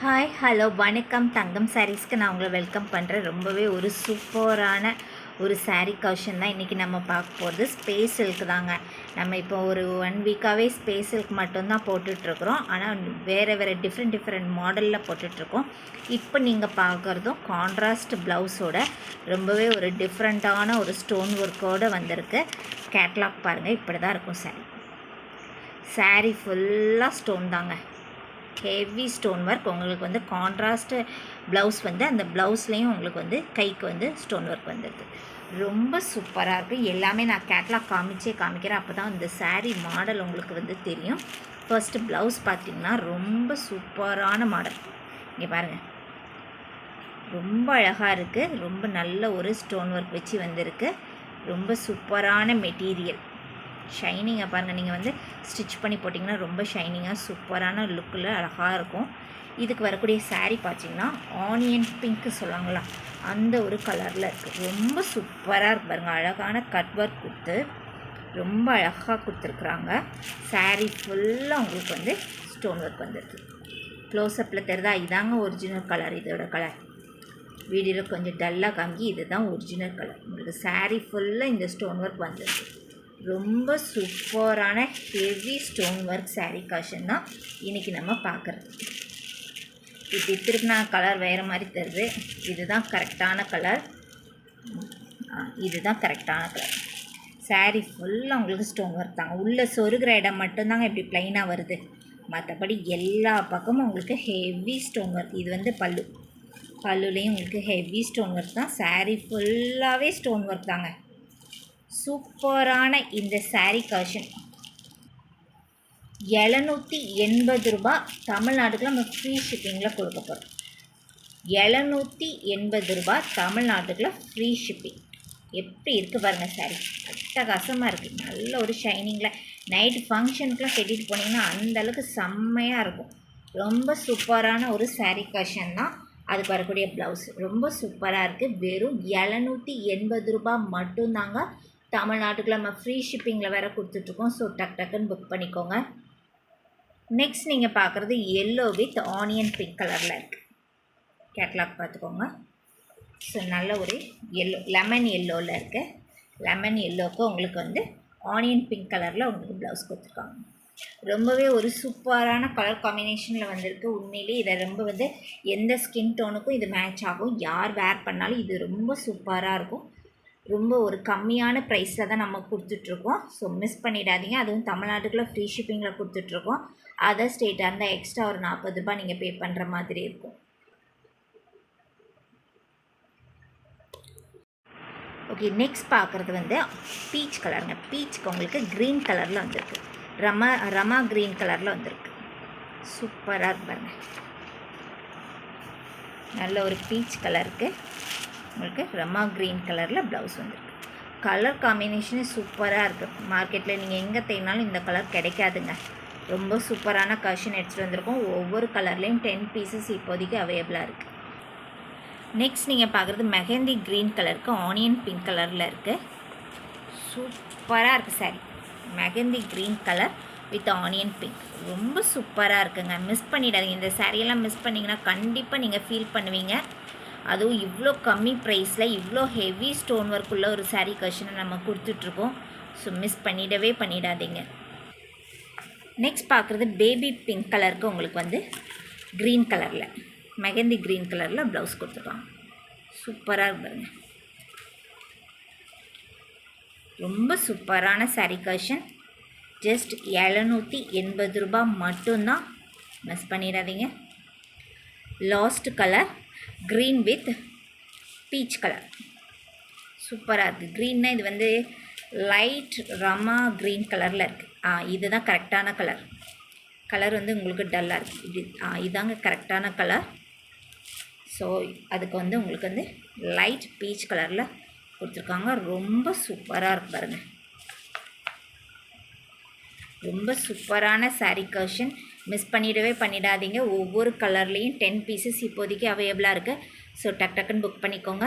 Hi hello வணக்கம். தங்கம் சாரீஸ்க்கு நான் உங்களை வெல்கம் பண்ணுறேன் ரொம்பவே ஒரு சூப்பரான ஒரு சாரீ கவுஷன் தான் இன்றைக்கி நம்ம பார்க்க போகிறது ஸ்பேஸ் சில்க் தாங்க. நம்ம இப்போ ஒரு ஒன் வீக்காகவே ஸ்பேஸ் சில்க் மட்டும்தான் போட்டுட்ருக்குறோம் ஆனால் வேறு வேறு டிஃப்ரெண்ட் டிஃப்ரெண்ட் மாடலில் போட்டுட்ருக்கோம் இப்போ நீங்கள் பார்க்குறதும் கான்ட்ராஸ்ட் ப்ளவுஸோட ரொம்பவே ஒரு டிஃப்ரெண்ட்டான ஒரு ஸ்டோன் ஒர்க்கோடு வந்திருக்கு. கேட்லாக் பாருங்கள் இப்படி தான் இருக்கும் saree. சாரீ ஃபுல்லாக ஸ்டோன் தாங்க. ஹெவி ஸ்டோன் ஒர்க் உங்களுக்கு வந்து கான்ட்ராஸ்ட்டு ப்ளவுஸ் வந்து அந்த ப்ளவுஸ்லேயும் உங்களுக்கு வந்து கைக்கு வந்து ஸ்டோன் ஒர்க் வந்துடுது ரொம்ப சூப்பராக இருக்குது எல்லாமே நான் கேட்லாக் காமிச்சே காமிக்கிறேன். அப்போ தான் இந்த சாரீ மாடல் உங்களுக்கு வந்து தெரியும். ஃபர்ஸ்ட்டு ப்ளவுஸ் பார்த்தீங்கன்னா ரொம்ப சூப்பரான மாடல் இங்கே பாருங்கள் ரொம்ப அழகாக இருக்குது ரொம்ப நல்ல ஒரு ஸ்டோன் ஒர்க் வச்சு வந்திருக்கு. ரொம்ப சூப்பரான மெட்டீரியல் ஷைனிங்காக பாருங்கள் நீங்கள் வந்து ஸ்டிச் பண்ணி போட்டிங்கன்னா ரொம்ப ஷைனிங்காக சூப்பரான லுக்கில் அழகாக இருக்கும். இதுக்கு வரக்கூடிய சாரீ பார்த்தீங்கன்னா ஆனியன் பிங்க்கு சொல்லுவாங்களா அந்த ஒரு கலரில் இருக்குது ரொம்ப சூப்பராக இருக்கு பாருங்கள் அழகான கட் ஒர்க் கொடுத்து ரொம்ப அழகாக கொடுத்துருக்குறாங்க. சாரீ ஃபுல்லாக உங்களுக்கு வந்து ஸ்டோன் ஒர்க் வந்துருக்கு. க்ளோஸ்அப்பில் தெரிதா இதாங்க ஒரிஜினல் கலர் இதோட கலர் வீடியோவில் கொஞ்சம் டல்லாக காமிக்கி இதுதான் ஒரிஜினல் கலர் உங்களுக்கு சாரீ ஃபுல்லாக இந்த ஸ்டோன் ஒர்க் வந்துருக்கு. ரொம்ப சூப்பரான ஹெவி ஸ்டோன் ஒர்க் சாரீ காஷன் தான் இன்றைக்கி நம்ம பார்க்குறது. இப்படி திருப்பினா கலர் வேறு மாதிரி தருது. இதுதான் கரெக்டான கலர் இதுதான் கரெக்டான கலர் saree ஃபுல்லாக உங்களுக்கு ஸ்டோன் ஒர்க் தாங்க உள்ளே சொருகிற இடம் மட்டும்தாங்க இப்படி ப்ளைனாக வருது. மற்றபடி எல்லா பக்கமும் உங்களுக்கு ஹெவி ஸ்டோன் ஒர்க் இது வந்து பல்லு. பல்லுலேயும் உங்களுக்கு ஹெவி ஸ்டோன் ஒர்க் தான். Saree ஃபுல்லாகவே ஸ்டோன் ஒர்க் தாங்க. சூப்பரான இந்த saree கலெக்ஷன் எழுநூற்றி எண்பது ரூபா தமிழ்நாட்டுக்கு நம்ம ஃப்ரீ ஷிப்பிங்கில் கொடுக்க போகிறோம் எழுநூற்றி எண்பது ரூபாய் தமிழ்நாட்டுக்குள்ள ஃப்ரீ ஷிப்பிங் எப்படி இருக்குது பாருங்கள் சாரி அட்டகாசமாக இருக்குது நல்ல ஒரு ஷைனிங்கில் நைட்டு ஃபங்க்ஷனுக்குலாம் கட்டிட்டு போனீங்கன்னா அந்த அளவுக்கு செம்மையாக இருக்கும். ரொம்ப சூப்பரான ஒரு saree கஷன் தான். அதுக்கு வரக்கூடிய ப்ளவுஸ் ரொம்ப சூப்பராக இருக்குது வெறும் எழுநூற்றி எண்பது ரூபாய் மட்டும்தாங்க தமிழ்நாட்டுக்குள்ள நம்ம ஃப்ரீ ஷிப்பிங்கில் வேறு கொடுத்துட்ருக்கோம். ஸோ டக் டக்குன்னு புக் பண்ணிக்கோங்க. நெக்ஸ்ட் நீங்கள் பார்க்குறது எல்லோ வித் ஆனியன் பிங்க் கலரில் இருக்குது கேட்லாக் பார்த்துக்கோங்க ஸோ நல்ல ஒரு எல்லோ லெமன் எல்லோவில் இருக்குது லெமன் எல்லோவுக்கு உங்களுக்கு வந்து ஆனியன் பிங்க் கலரில் உங்களுக்கு ப்ளவுஸ் கொடுத்துருக்காங்க. ரொம்பவே ஒரு சூப்பரான கலர் காம்பினேஷனில் வந்திருக்கு. உண்மையிலே இதை ரொம்ப வந்து எந்த ஸ்கின் டோனுக்கும் இது மேட்ச் ஆகும். யார் வேர் பண்ணாலும் இது ரொம்ப சூப்பராக இருக்கும். ரொம்ப ஒரு கம்மியான ப்ரைஸில் தான் நம்ம கொடுத்துட்ருக்கோம். ஸோ மிஸ் பண்ணிடாதீங்க. அதுவும் தமிழ்நாட்டுக்குள்ளே ஃப்ரீ ஷிப்பிங்கில் கொடுத்துட்ருக்கோம். அதர் ஸ்டேட்டாக இருந்தால் எக்ஸ்ட்ரா ஒரு நாற்பது ரூபாய் நீங்கள் பே பண்ணுற மாதிரி இருக்கும். ஓகே நெக்ஸ்ட் பார்க்குறது வந்து பீச் கலருங்க பீச்சுக்கு உங்களுக்கு க்ரீன் கலரில் வந்திருக்கு. ரமா ரமா க்ரீன் கலரில் வந்திருக்கு. சூப்பராக இருக்கு பாருங்க. நல்ல ஒரு பீச் கலருக்கு உங்களுக்கு ரமா க்ரீன் கலரில் ப்ளவுஸ் வந்துருக்கு. கலர் காம்பினேஷனே சூப்பராக இருக்குது மார்க்கெட்டில் நீங்கள் எங்கே தேடினாலும் இந்த கலர் கிடைக்காதுங்க. ரொம்ப சூப்பரான கஷன் எடுத்துகிட்டு வந்திருக்கோம். ஒவ்வொரு கலர்லேயும் டென் பீசஸ் இப்போதைக்கு அவைலபிளாக இருக்குது நெக்ஸ்ட் நீங்கள் பார்க்குறது மெஹந்தி க்ரீன் கலருக்கு ஆனியன் பிங்க் கலரில் இருக்குது சூப்பராக இருக்குது saree mehndi green colour with onion pink ரொம்ப சூப்பராக இருக்குங்க. மிஸ் பண்ணிடாதீங்க. இந்த சாரியெல்லாம் மிஸ் பண்ணிங்கன்னா கண்டிப்பாக நீங்கள் ஃபீல் பண்ணுவீங்க. அதுவும் இவ்வளோ கம்மி ப்ரைஸில் இவ்வளோ ஹெவி ஸ்டோன் ஒர்க் உள்ள ஒரு சாரீ கஷனை நம்ம கொடுத்துட்ருக்கோம். ஸோ மிஸ் பண்ணிடவே பண்ணிடாதீங்க. நெக்ஸ்ட் பார்க்குறது பேபி பிங்க் கலருக்கு உங்களுக்கு வந்து க்ரீன் கலரில் மெகந்தி க்ரீன் கலரில் ப்ளவுஸ் கொடுத்துருக்காங்க சூப்பராக இருக்கு பாருங்க. ரொம்ப சூப்பரான சாரீ கஷன் ஜஸ்ட் எழுநூற்றி எண்பது ரூபாய் மட்டும்தான் மிஸ் பண்ணிடாதீங்க. Last colour green with peach colour சூப்பராக இருக்குது க்ரீன்னா இது வந்து லைட் ரமா க்ரீன் கலரில் இருக்குது ஆ இதுதான் கரெக்டான கலர் கலர் வந்து உங்களுக்கு டல்லாக இருக்குது இப்படி ஆ இதாங்க கரெக்டான கலர் ஸோ அதுக்கு வந்து உங்களுக்கு வந்து லைட் பீச் கலரில் கொடுத்துருக்காங்க. ரொம்ப சூப்பராக இருக்கு பாருங்கள் ரொம்ப சூப்பரான saree கர்ஷன் மிஸ் பண்ணிடவே பண்ணிடாதீங்க. ஒவ்வொரு கலர்லேயும் டென் பீசஸ் இப்போதைக்கு அவைலபிளாக இருக்குது ஸோ டக் டக்குன்னு புக் பண்ணிக்கோங்க.